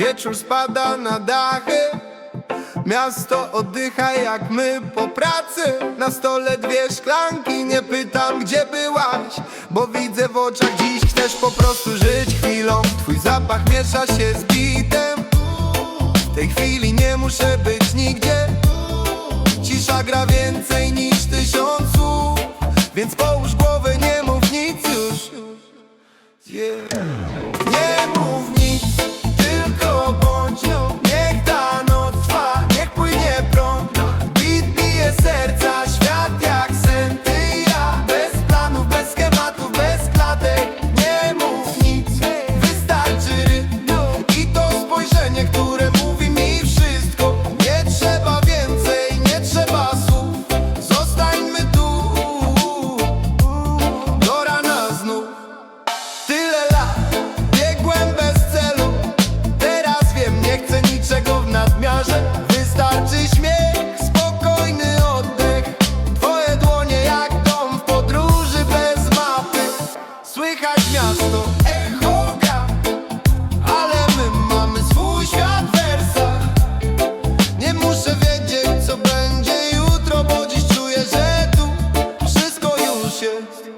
Wieczór spada na dachy. Miasto oddycha jak my po pracy. Na stole dwie szklanki Nie pytam gdzie byłaś Bo widzę w oczach dziś Chcesz po prostu żyć chwilą. Twój zapach miesza się z bitem. W tej chwili nie muszę być nigdzie. Cisza gra więcej niż tysiąc niczego w nadmiarze. Wystarczy śmiech, spokojny oddech. Twoje dłonie jak dom w podróży bez mapy. Słychać miasto, echo gra. Ale my mamy swój świat w Nie muszę wiedzieć co będzie jutro Bo dziś czuję, że tu wszystko już jest